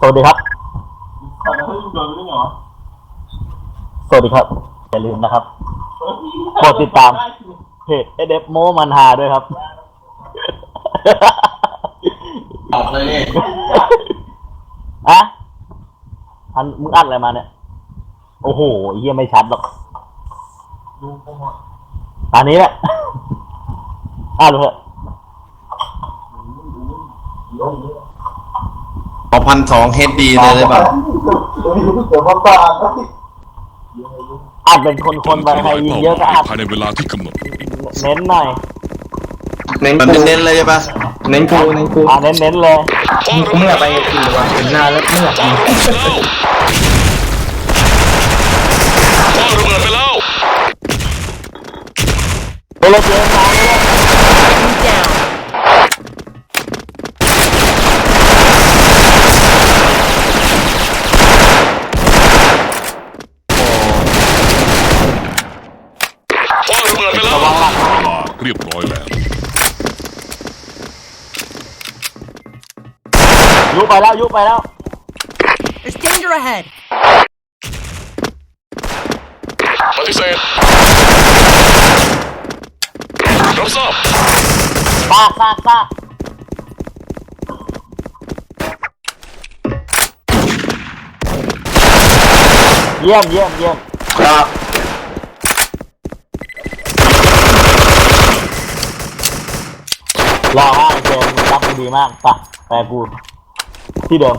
สวัสดีครับตอนนั้นเขาโดนไปได้ไงวะสวัสดีครับ อย่าลืมนะครับ กดติดตามเพจเอเดฟโมมันฮาด้วยครับตอบเลยนี่อะอันมึงอัดอะไรมาเนี่ย โอ้โหไอ้เหี้ยไม่ชัดหรอกดูโปรโมทอันนี้แหละอ่านเถอะ พอพันสองเฮดดีเลยได้ป่ะเดี๋ยวมาปาดนะอัดเป็นคนๆไปใครยิงเยอะก็อัดภายในเวลาที่กำหนด เน้นหน่อยเน้นมันกูเน้นๆเลยใช่ป่ะเน้นกูเน้นกูอ่าเน้นๆเลยกูไม่อยากไปกับกูว่ะเห็นหน้าแล้วไม่อยากยิงพ่อระเบิดไปแล้วโอโลเจนมาเลย พ่อระเบิดไปแล้ว ระวังหลัง เวลาเรียบร้อยแล้ว ยุบไปแล้วยุบไปแล้ว There's danger ahead. ปฏิเสธรับทราบซากซากซาก เยี่ยมเยี่ยมเยี่ยมครับรอห้าเจนรับกูดีมากไปไปกู ที่เดิม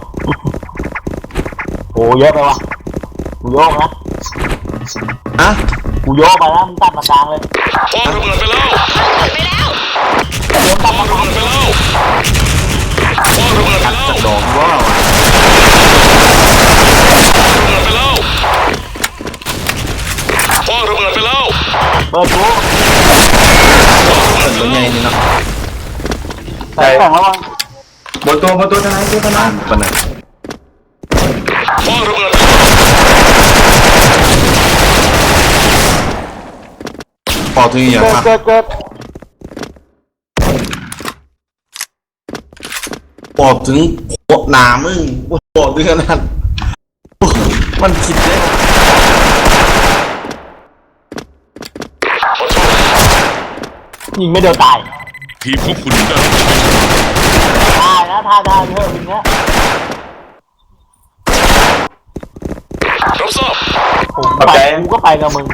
โอ้เยอะไปว่ะกูโยกนะฮะกูโยกไปแล้วมึงตัดมากลางเลยพ่อระเบิดไปแล้วเดินตัดพ่อมาระกลางเบิดไปแล้วพ่อระเบิดไปแล้วดอกว่าพ่อระเบิดไปแล้วเปิดกูเป็นตัวใหญ่นี่เนาะใส่แข่งระวัง บนตัวบนตัวทนายตัวทนายปะนะพ่อระเบิดไปแล้วปอถึงอย่างเกิดมากเกิดเกิดปอถึงโคหนามึงปอถึงขนาดมันคิดได้ขอโทษยิงไม่เดียวตาย ทีมของคุณได้รับชัยช นะตายนะทายทายเถอะอย่างเงี้ยรับทราบผมไปกูก็ไปกับมึง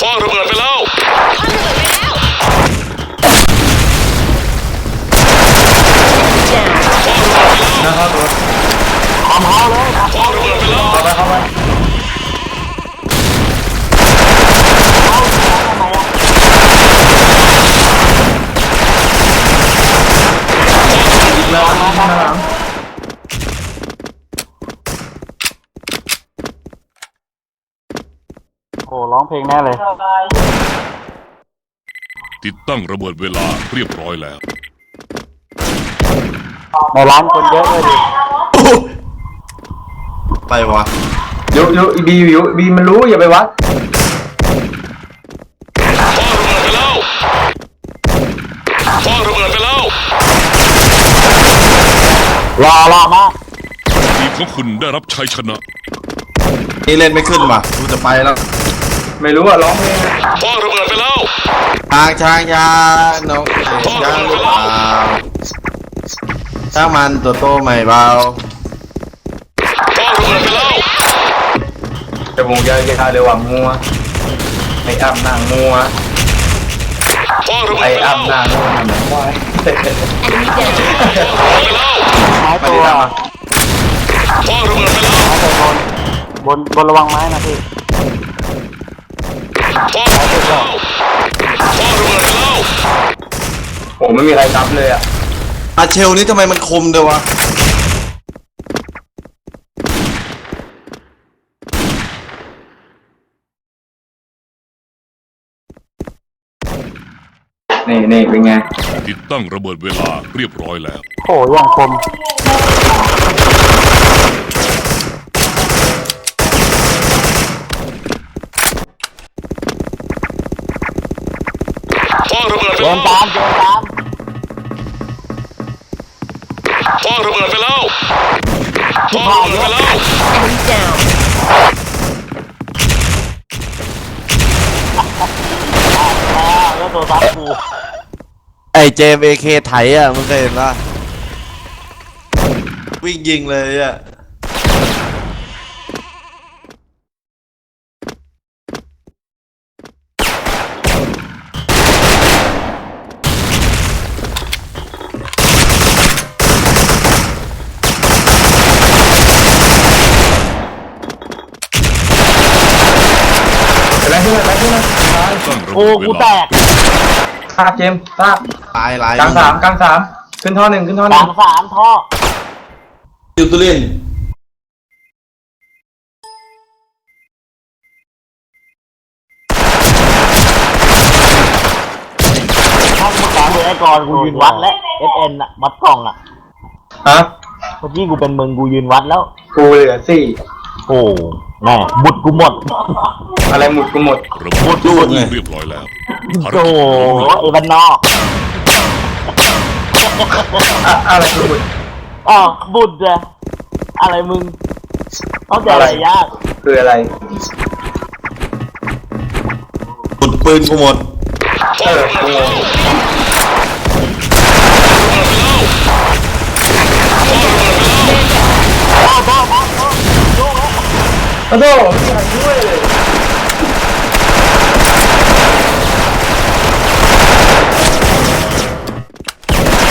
พ่อระเบิดไปแล้วนะครับทำเขาเลยทำพ่อระเบิดไปแล้ว เข้าไปเข้าไป เขาทำไมอะ อีกแล้วข้างหลัง โอ้ร้องเพลงแน่เลย ติดตั้งระเบิดเวลาเรียบร้อยแล้ว ในร้านคนเยอะเลยดิไปวะยุยุบียุบีมันรู้อย่าไปวัดพ่อระเบิดไปแล้วพ่อระเบิดไปแล้วรอรอมากทีมของคุณได้รับชัยชนะ นี่เล่นไม่ขึ้นว่ะกูจะไปแล้ว ไม่รู้อะร้องเพลงอะพ่อระเบิดไปแล้วทางช้างยานกช้างหรือเปล่าถ้างมันตัวโตไม่เบาพ่อระเบิดไปแล้วจมูกยาวๆเลยว่ะมัวไอ้อ้ำหน้ามัวพ่อระเบิไอ้ดไปแล้วอ้ำหน้ามัวเหมือนควาย Enemy down. ไปแล้วไม้ตัวพ่อระเบิดไปแล้วไม้ตัวบนบนบนระวังไม้นะพี่ โอ้ไม่มีใครรับเลยอะอาเชลนี่ทำไมมันคมเดียววะนี่นี่เป็นไง ติดตั้งระเบิดเวลาเรียบร้อยแล้ว โอ้ยังคม ระเบิดไปเดิแล้วตามเดินตามพ่อระเบิดไปแล้วพ่อระเบิดไปแล้ว Enemy down. อ่าแล้วตัวซับกูไอเจมเอเคไถอะมึงเคยเห็นปะวิ่งยิงเลยอะ อะไรขึ้นอะไรขึ้นนะ ตั้งระ โอ้เบิดเวกูแตลากทราบเจมส์ทราบตายหลายกลางสามกลางสามขึ้นท่อหนึ่งขึ้นท่อกหลานึ่งงสามท่อยูตุลินถ้าเมื่อก่อนเป็นไอ้กรกูยืนวัดและเอสเอ็นอะวัดกล่องอะฮะเมื่อกี้กูเป็นมึงกูยืนวัดแล้ว กูเหลือสี่โอ้ แม่บุดกูหมดอะไรหมดกูหมดระเบิดลูกเรียบร้อยแล้วภารโอ้กิจโหล้มเหลวไอ้บ้านนอกอะอะไรกูหมดอ๋อบุดเลยอะไรมึงเข้าใจอะไรยากคืออะไรปุดปืนกูหมดเออกูงง โอ้โหไม่อยากช่วยเลย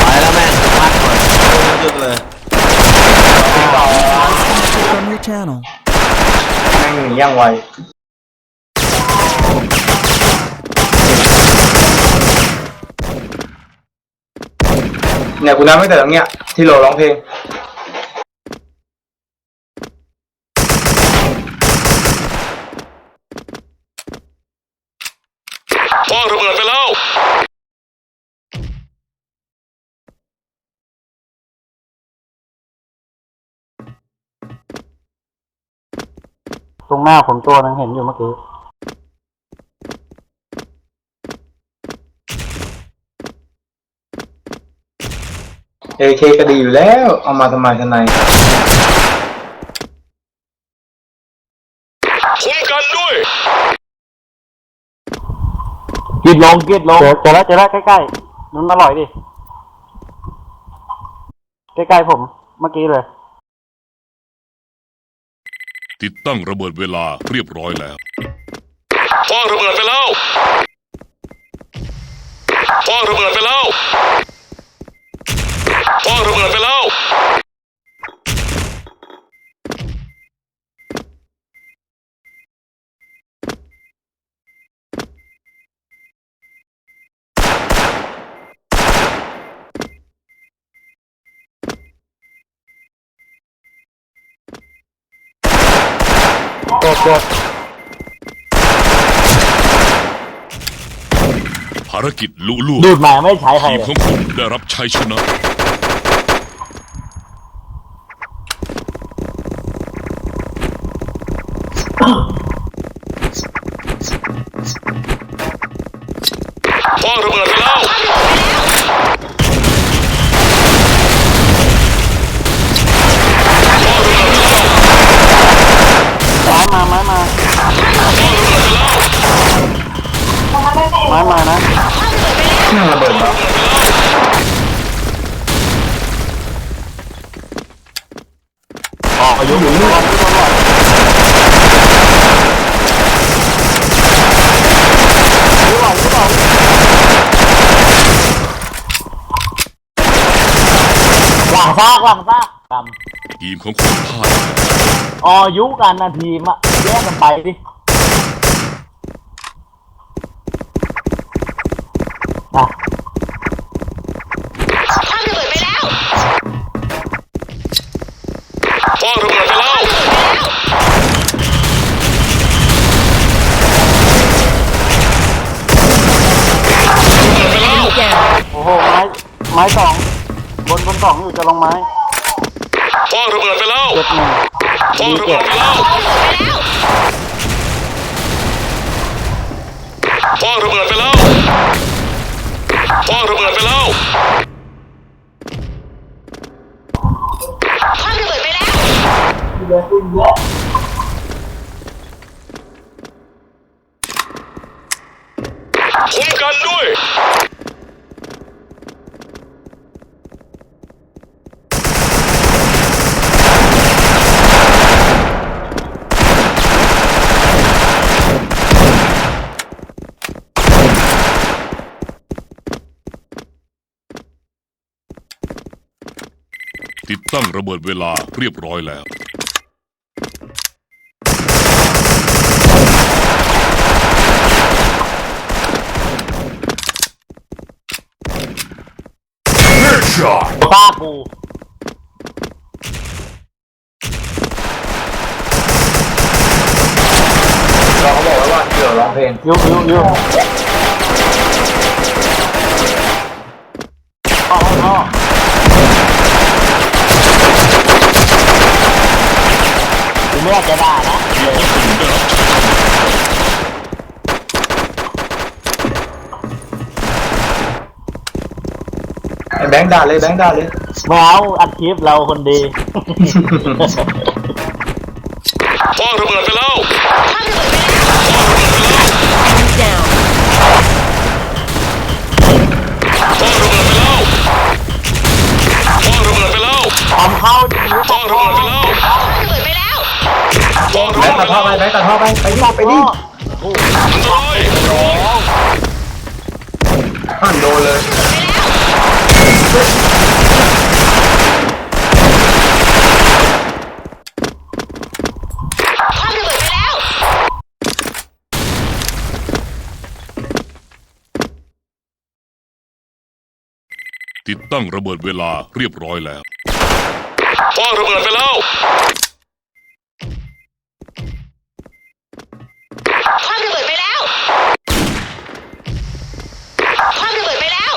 ไปแล้วแม่งพักหน่อยหยุดเลย From your channel. แม่งหนีย่างไวเนี่ยกูนับตั้งแต่ตรงเนี้ยที่โหลร้องเพลง พ่อระเบิดไปแล้ว ตรงหน้าผมตัวนึงเห็นอยู่เมื่อกี้ เอเคก็ดีอยู่แล้ว เอามาทำไมทนายคุ้มกันด้วยกิดลงกิดลงเจอเจอแล้วเจอแล้วใกล้ๆมันอร่อยดิ ใกล้ๆผม เมื่อกี้เลย ติดตั้งระเบิดเวลาเรียบร้อยแล้วพ่อระเบิดไปแล้วพ่อระเบิดไปแล้วพ่อระเบิดไปแล้ว กดกดภารกิจลุล่วงดูดมาไม่ใช้ใครทีมเลยของคุณได้รับชัยชนะพ่อระเบิดไปแล้ว ไม้มาไม้มาไม้มานะ นั่งระเบิดมา ออกอายุอยู่นี่ครับห ลังซากหลังซากกทีมของคุณพ่ายำอ๋อยุกันนาทีมอะแยกกันไปดิอะพ่อระเบิดไปแล้ว Enemy down. โอ้โหไม้ไม้สองบนบน สองอยู่จะลงไม้พ่อระเบิดไปแล้วเจ็งพ่อระเบิดไปแล้วพ่อระเบิดไปแล้วพ่อระเบิดไปแล้วพ่อระเบิดไปแล้ว ติดตั้งระเบิดเวลาเรียบร้อยแล้วป้ากูเราก็บอกไว้ว่าเดี๋ยวร้องเพลงยุยุยุพ่อพ่อกู ไม่อยากจะด่านะไอ้แบงค์ด่าเลยแบงค์ด่าเลย ไม่เอาอัดคลิปเราคนดี ไปดท่อไปไปดิไปดิอันตรายอ่านโดนเลยติดตั้งระเบิดเวลาเรียบร้อยแล้วพ่อระเบิดไปแล้ว ความระเบิดไปแล้ว ความระเบิดไปแล้ว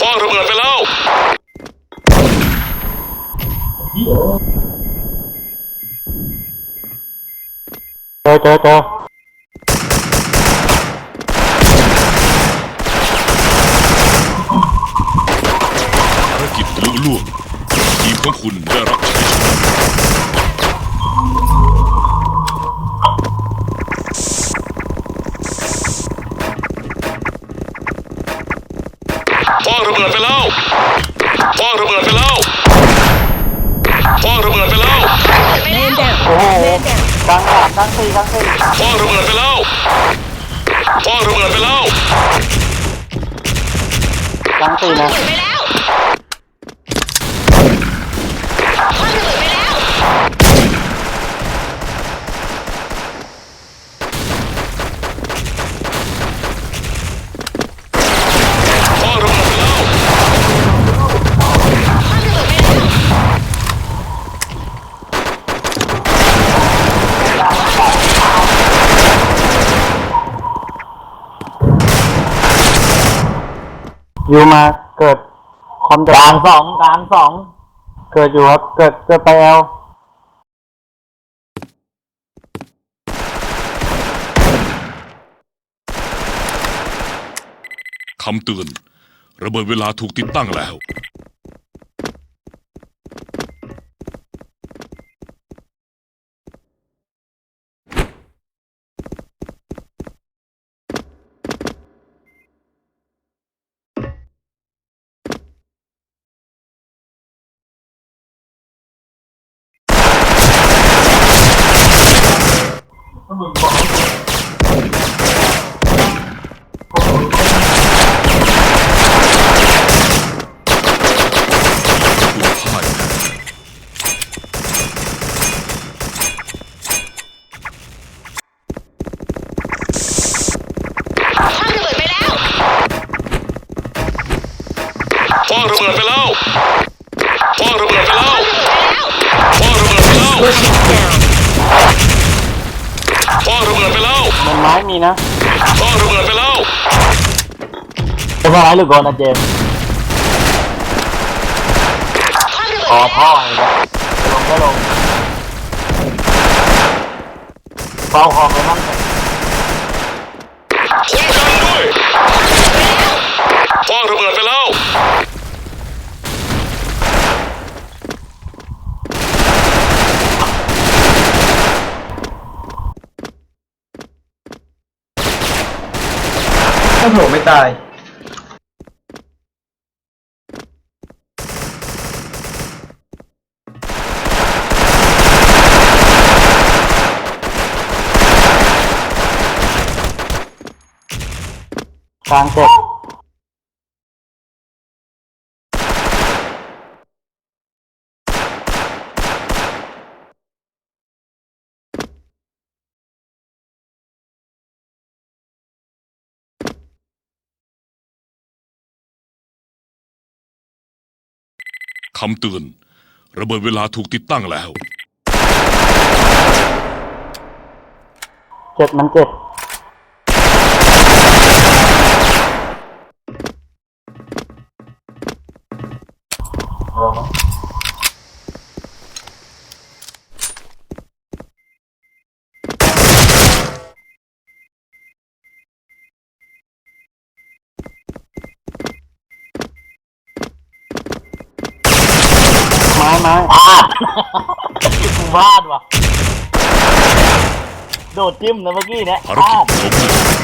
พ่อระเบิดไปแล้ว เจอ กลางสามกลางสี่กลางสี่พ่อระเบิดไปแล้วพ่อระเบิดไปแล้ว กลางสี่ความนะระเบิดไปแล้ว ความระเบิดไปแล้ว พ่อระเบิดไปแล้ว ความระเบิดไปแล้ว อยู่มาเกิดคอมกลางสองกลางสองเกิดอยู่ครับเกิดเกิดไปเอลคำเตือน ระเบิดเวลาถูกติดตั้งแล้ว ถูกพ่ายแพ้ ความระเบิดไปแล้ว พ่อระเบิดไปแล้วพ่อระเบิดไปแล้ว ความระเบิดไปแล้ว พ่อระเบิดไปแล้ว Down. พ่อระเบิดไปแล้ว มันไม้มีนะ พ่อระเบิดไปแล้วเป็นไม้หรือโกนนะเจมส์ความระเบิดอ๋อไปพ่อแล้วไงนะลงก็ลงเฝ้าคอมไปมั่งคุ้มกันด้วยพ่อระเบิดไป โถไม่ตายกลางเจ็บ คำเตือน ระเบิดเวลาถูกติดตั้งแล้ว เจ็บมันเจ็บ จิ้มนะเมื่อกี้เนี่ยภารพลากิจดล้มเหลว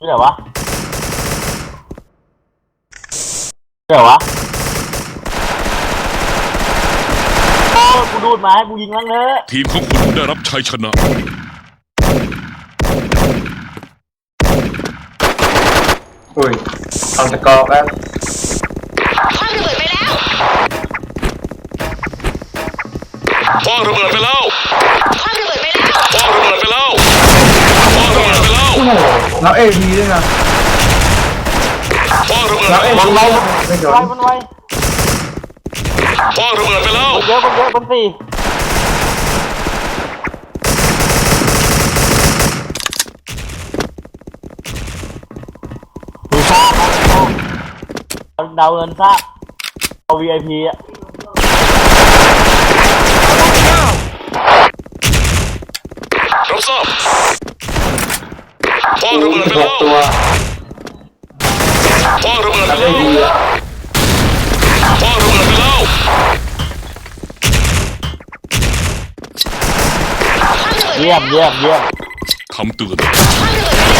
นี่เหรอวะนี่เหรอวะโอ้กูดูดมาให้กูยิงมั้งเถอะทีมของคุณได้รับชัยชนะ อุ้ยทำสกอร์แป๊บคว้างระเบิดไปแล้วคว้างระเบิดไปแล้วคว้างระเบิดไปแล้วคว้างระเบิดไปแล้ว หแล้วเอทีด้วยนะคว้างระเบิดแล้วไปเอแล้วทีไม่โดไวนมันไวคว้างระเบิดไปแล้วคนเยอะคนเยอะคนสี่ดูซ่าครับดาวเงินซ่าเอา VIP อะรับทราบ คว้างระเบิดไปหแล้กวตัวคว้างระเบิดไปแล้วเอแล้วทีอะคว้างระเบิดไปแล้วคว้างระเบิดไปเยี่ยแล้วมเยี่ยมเยี่ยมคำเตือนคว้างระเบิดไปแล้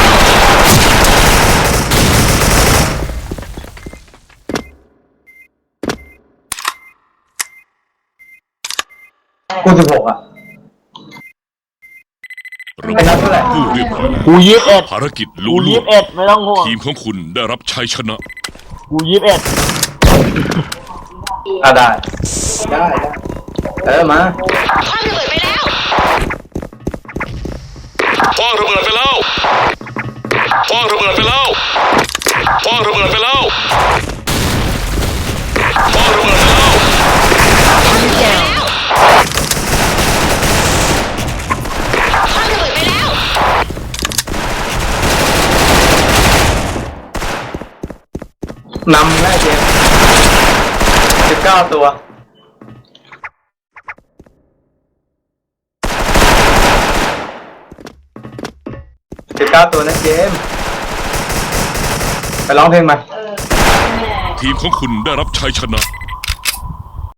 วกูสิบหกอะ ระเป็นนัดเท่าไหร่ผู้เรียบร้อยแล้วกูยี่สิบเอ็ดภารกิจกูลุยี่ล่วสิงบเอ็ดไม่ต้องห่วงทีมของคุณได้รับชัยชนะ กูยี่สิบเอ็ดอะได้ ได้ได้เออมาคว้างระเบิดไปแล้วคว้างระเบิดไปแล้วคว้างระเบิดไปแล้วคว้างระเบิดไปแล้วคว้างระเบิดไปแล้ว Down. คว้างระเบิดไปแล้ว นำแม่เจมสิบเก้าตัว สิบเก้าตัวนะเจมส์ไปร้องเพลงมา ทีมของคุณได้รับชัยชนะ